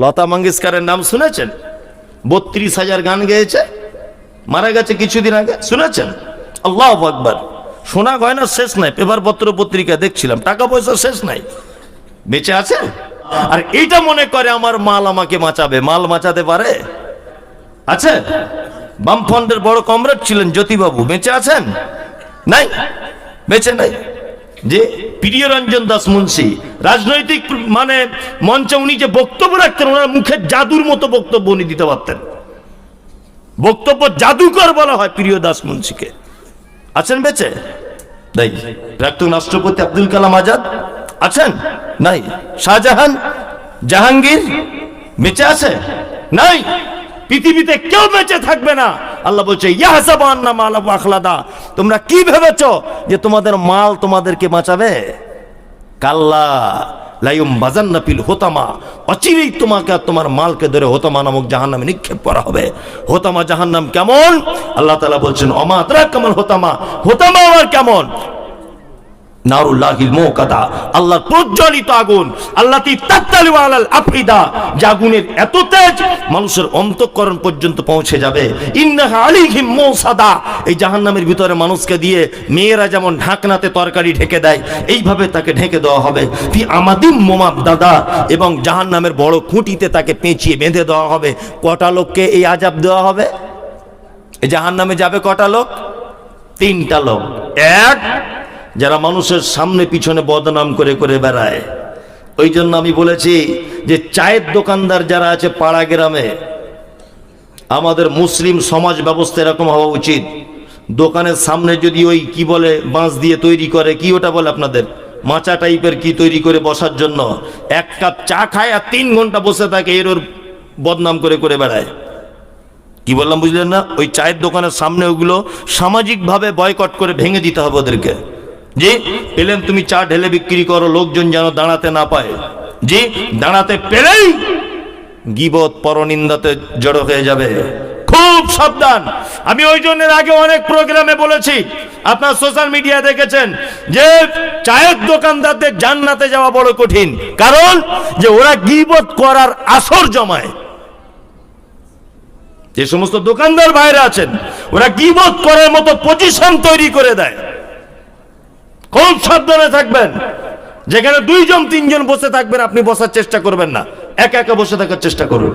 লতা মঙ্গেশকরের নাম শুনেছেন? বত্রিশ হাজার গান গেয়েছে, মারা গেছে কিছুদিন আগে, শুনেছেন? আল্লাহ আকবর। শোনা গয়না শেষ নাই পেপার পত্র পত্রিকা দেখছিলাম, টাকা পয়সা শেষ নাই। বেঁচে আছে? আর এইটা মনে করে আমার মাল আমাকে বাঁচাবে মাল বাঁচাতে পারে? আছে? বামফ্রন্টের বড় কমরেড ছিলেন জ্যোতিবাবু, বেঁচে আছেন? নাই? বেঁচে নাই? যে প্রিয়রঞ্জন দাস মুন্সি, রাজনৈতিক মানে মঞ্চে উনি যে বক্তব্য রাখতেন, ওনার মুখের জাদুর মতো বক্তব্য উনি দিতে পারতেন। বক্তব্য জাদুকর বলা হয় প্রিয় দাস মুন্সিকে। আছেন বেঁচে? নাই। প্রাক্তন রাষ্ট্রপতি আব্দুল কালাম আজাদ? আছেন? নাই। শাহজাহান? জাহাঙ্গীর? বেঁচে আছে? নাই। পৃথিবীতে কেউ বেঁচে থাকবে না। আল্লাহ বলছে ইয়াহসাবান্না মাল আখলাদা। তোমরা কি ভেবেছ যে তোমাদের মাল তোমাদেরকে বাঁচাবে? কাল্লা লাইম বাজান্না পিল হোতামা। অচিরেই তোমাকে আর তোমার মালকে ধরে হোতামা নামক জাহান্নামে নিক্ষেপ করা হবে। হোতামা জাহান্নাম কেমন? আল্লাহ তালা বলছেন অমাত্রা কেমন হোতামা। হোতামা আমার কেমন? প্রজ্বলিত আগুন, আল্লাহ যে এত তেজ, মানুষের অন্তঃকরণ পর্যন্ত পৌঁছে যাবে। এই জাহান্নামের ভিতরে মানুষকে দিয়ে মেয়েরা যেমন ঢাকনাতে তরকারি ঢেকে দেয়, এইভাবে তাকে ঢেকে দেওয়া হবে। ফি আমাদিম মোমাব দাদা এবং জাহান্নামের বড় খুঁটিতে তাকে পেঁচিয়ে বেঁধে দেওয়া হবে। কটা লোককে এই আজাব দেওয়া হবে? জাহান্নামে যাবে কটা লোক? তিনটা লোক। এক যারা মানুষের সামনে পিছনে বদনাম করে করে বেড়ায়। ওই জন্য আমি বলেছি যে চায়ের দোকানদার যারা আছে পাড়া গ্রামে, আমাদের মুসলিম সমাজ ব্যবস্থা এরকম হওয়া উচিত। দোকানের সামনে যদি ওই কি বলে বাঁশ দিয়ে তৈরি করে, কি ওটা বলে আপনাদের? মাচা টাইপের কি তৈরি করে বসার জন্য? এক কাপ চা খায় আর তিন ঘণ্টা বসে থাকে, এর ওর বদনাম করে করে বেড়ায়। কি বললাম বুঝলেন না? ওই চায়ের দোকানের সামনে ওগুলো সামাজিকভাবে বয়কট করে ভেঙে দিতে হবে ওদেরকে। জি, পেলেন তুমি চা ঢেলে বিক্রি করো, লোকজন যেন দাঁড়াতে না পায়। জি, দাঁড়াতে পেলেই গিবত, পরনিন্দাতে জড়ো হয়ে যাবে। খুব সাবধান। আমি ওই জন্য আগে অনেক প্রোগ্রামে বলেছি, আপনার সোশ্যাল মিডিয়া দেখেছেন যে চায়ের দোকানদারদের জান্নাতে যাওয়া বড় কঠিন। কারণ যে ওরা গিবত করার আসর জমায়। যে সমস্ত দোকানদার বাইরে আছেন, ওরা গিবত করার মতো পজিশন তৈরি করে দেয়। খুব সাবধানে থাকবেন। যেখানে দুইজন, তিনজন বসে থাকবেন, আপনি বসার চেষ্টা করবেন না। একা একা বসে থাকার চেষ্টা করুন।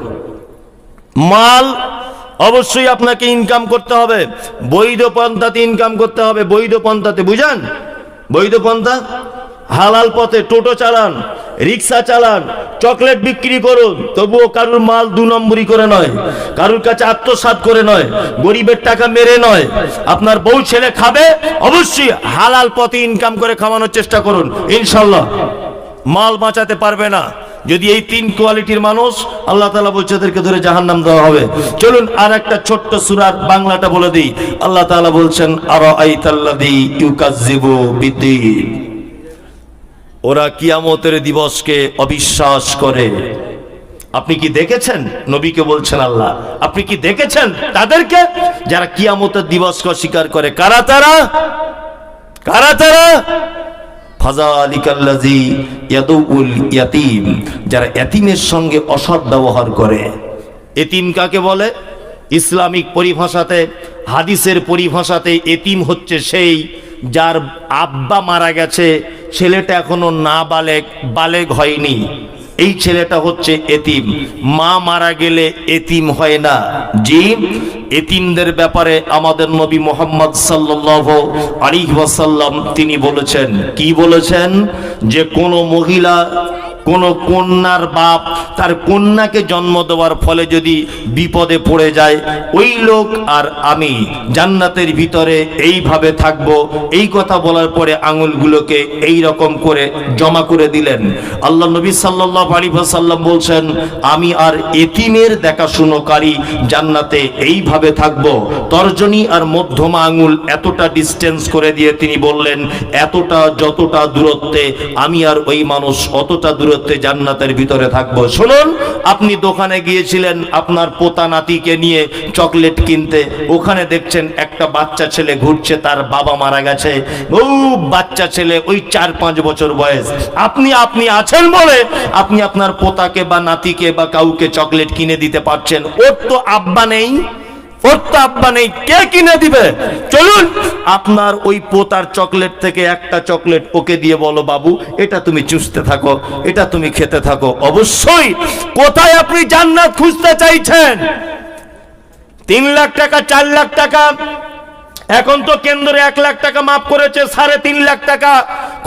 মাল অবশ্যই আপনাকে ইনকাম করতে হবে। বৈধ পন্থাতে ইনকাম করতে হবে। বৈধ পন্থাতে, বুঝান? বৈধ পন্থা? হালাল পথে টোটো চালান, রিক্সা চালান, চকলেট বিক্রি করুন, তবুও কারুর মাল দু নম্বরই করে নয়, কারুর কাছে আত্মসাৎ করে নয়, গরিবের টাকা মেরে নয়। আপনার বউ ছেলে খাবে, অবশ্যই হালাল পথে ইনকাম করে খাওয়ানোর চেষ্টা করুন ইনশাল্লাহ মাল বাঁচাতে পারবে না। যদি এই তিন কোয়ালিটির মানুষ, আল্লাহ তালা বলছে এদেরকে ধরে জাহান নাম দেওয়া হবে। চলুন আর একটা ছোট্ট সুরার বাংলাটা বলে দিই। আল্লাহ তালা বলছেন আর আইতাল্লাদি ইউকাজিবু বিদ্দিন। ওরা কিয়ামতের দিবসকে অবিশ্বাস করে। আপনি কি দেখেছেন? নবীকে বলছেন আল্লাহ। আপনি কি দেখেছেন তাদেরকে? যারা কিয়ামতের দিবসকে অস্বীকার করে। কারা তারা? কারা তারা? যারা এতিমের সঙ্গে অসৎ করে। এতিম কাকে বলে? ইসলামিক পরিভাষাতে, হাদিসের পরিভাষাতে এতিম হচ্ছে সেই যার আব্বা মারা গেছে ছেলেটা এখনও না বালেক বালেক হয়নি। এই ছেলেটা হচ্ছে এতিম। মা মারা গেলে এতিম হয় না। জি, এতিমদের ব্যাপারে আমাদের নবী মোহাম্মদ সাল্লাহ আলী ওয়াসাল্লাম তিনি বলেছেন। কি বলেছেন? যে কোনো মহিলা কোন কন্যার বাপ তার কন্যাকে জন্ম দেওয়ার ফলে যদি বিপদে পড়ে যায়, ওই লোক আর আমি জান্নাতের ভিতরে এইভাবে থাকব। এই কথা বলার পরে আঙুলগুলোকে এই রকম করে জমা করে দিলেন। আল্লাহ নবী সাল্লাহ আলী সাল্লাম বলছেন, আমি আর এতিমের দেখাশুনোকারী জান্নাতে এইভাবে থাকব। তর্জনী আর মধ্যমা আঙুল এতটা ডিস্টেন্স করে দিয়ে তিনি বললেন, এতটা যতটা দূরত্বে আমি আর ওই মানুষ অতটা দূরত্বে জান্নাতের ভিতরে থাকব। শুনুন, আপনি দোকানে গিয়েছিলেন, আপনার পোতা নাতিকে নিয়ে চকলেট কিনতে। ওখানে দেখছেন একটা বাচ্চা ছেলে ঘুরছে, তার বাবা মারা গেছে। ও বাচ্চা ছেলে, ওই চার পাঁচ বছর বয়স। আপনি আপনি আছেন বলে আপনি আপনার পোতাকে বা নাতিকে বা কাউকে চকলেট কিনে দিতে পারছেন। ওর তো আব্বা নেই। ওর কে কিনে দিবে? চলুন, আপনার ওই পোতার চকলেট থেকে একটা চকলেট দিয়ে বলো, বাবু, এটা তুমি চুষতে থাকো, এটা তুমি খেতে থাকো। অবশ্যই, কোথায় আপনি জান্নাত খুঁজতে চাইছেন? তিন লাখ টাকা, চার লাখ টাকা, এখন তো কেন্দ্রে এক লাখ টাকা করেছে, সাড়ে তিন লাখ টাকা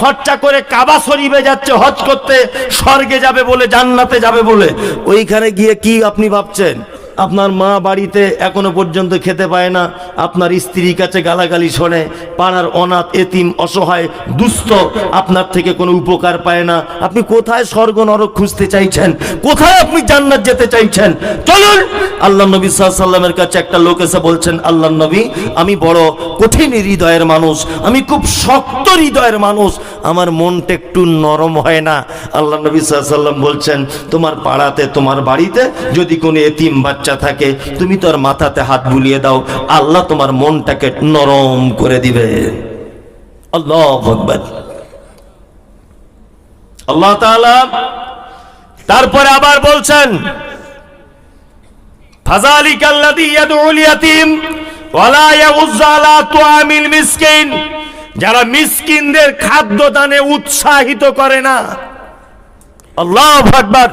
খরচা করে কাবা শরীফে যাচ্ছে, হজ করতে, স্বর্গে যাবে বলে, জান্নাতে যাবে বলে। ওইখানে গিয়ে কি আপনি ভাবছেন? আপনার মা বাড়িতে এখনও পর্যন্ত খেতে পায় না, আপনার স্ত্রীর কাছে গালাগালি শোনে, পাড়ার অনাথ, এতিম, অসহায়, দুস্থ, আপনার থেকে কোনো উপকার পায় না। আপনি কোথায় স্বর্গ নরক খুঁজতে চাইছেন? কোথায় আপনি জান্নাত যেতে চাইছেন? চলুন আল্লাহ নবী সাল্লামের কাছে একটা লোক এসে বলছেন আল্লাহ নবী, আমি বড় কঠিন হৃদয়ের মানুষ, আমি খুব শক্ত হৃদয়ের মানুষ আমার মনটা একটু নরম হয় না। আল্লাহ নবী সাল্লাম বলছেন, তোমার পাড়াতে, তোমার বাড়িতে যদি কোনো এতিম বাচ্চা থাকে, তুমি তোর মাথাতে হাত বুলিয়ে দাও। আল্লাহ তোমার মনটাকে নরম করে দিবে। আল্লাহ আকবার। আল্লাহ তারপরে আবার বলছেন ফাজালিক আল্লাযী ইয়াদউল ইয়াতীম ওয়ালা ইয়াউয্যু আলা তুআমিল মিসকিন। যারা মিসকিনদের খাদ্য দানে উৎসাহিত করে না। আল্লাহ আকবার।